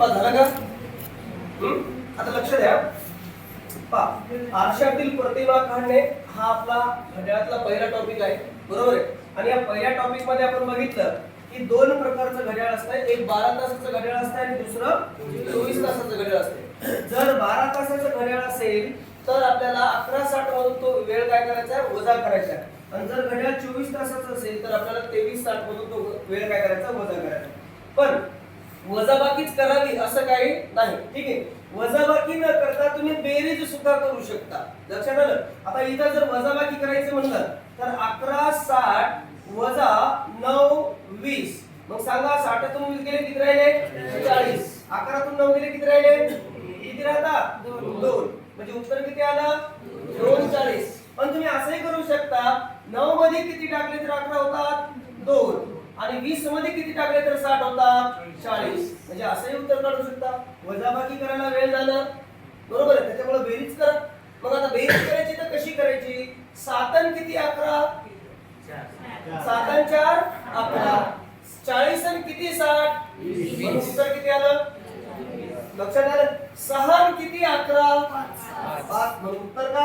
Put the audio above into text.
झालं का? आता लक्ष द्या. पा आरशातील प्रतिभा काढणे हा आपला घड्याळातला पहिला टॉपिक आहे. बरोबर आहे? आणि या पहिल्या टॉपिकमध्ये आपण बघितलं की दोन प्रकारचं घड्याळ असतं एक बारा तासाचं घड्याळ असतं आणि दुसरं चोवीस तासाचं घड्याळ असते जर बारा तासाचं घड्याळ असेल तर आपल्याला अकरा साठ मधून तो वेळ काय करायचा आहे? वजा करायचा आहे. आणि जर घड्याळ चोवीस तासाचा असेल तर आपल्याला तेवीस साठ मधून तो वेळ काय करायचा वजा करायचा पण वजाबाकीच करावी असं काही नाही. ठीक आहे? वजाबाकी न करता तुम्ही बेरीज सुद्धा करू शकता. लक्षात आलं? आता इथं जर वजाबाकी करायचं म्हणलं तर अकरा साठ वजा नऊ वीस. मग सांगा साठातून वीस गेले किती राहिले? चाळीस. अकरातून नऊ गेले किती राहिले? किती राहता? दोन. म्हणजे उत्तर किती आलं? दोन चाळीस पण तुम्ही असंही करू शकता नऊ मध्ये किती टाकले तर अकरा होतात? दोन. आणि वीसमध्ये किती टाकले तर साठ होतात? चाळीस. म्हणजे असंही उत्तर काढू शकता. वजाबाकी करायला वेळ जाणार बरोबर आहे त्याच्यामुळे बेरीज करा. मग आता बेरीज करायची तर कशी करायची? सातन किती अकरा? सातन चार अकरा. चाळीस आणि किती साठ? उत्तर किती आलं? लक्षात आलं? सहन किती? अकरा. पाच. म्हणून उत्तर काय?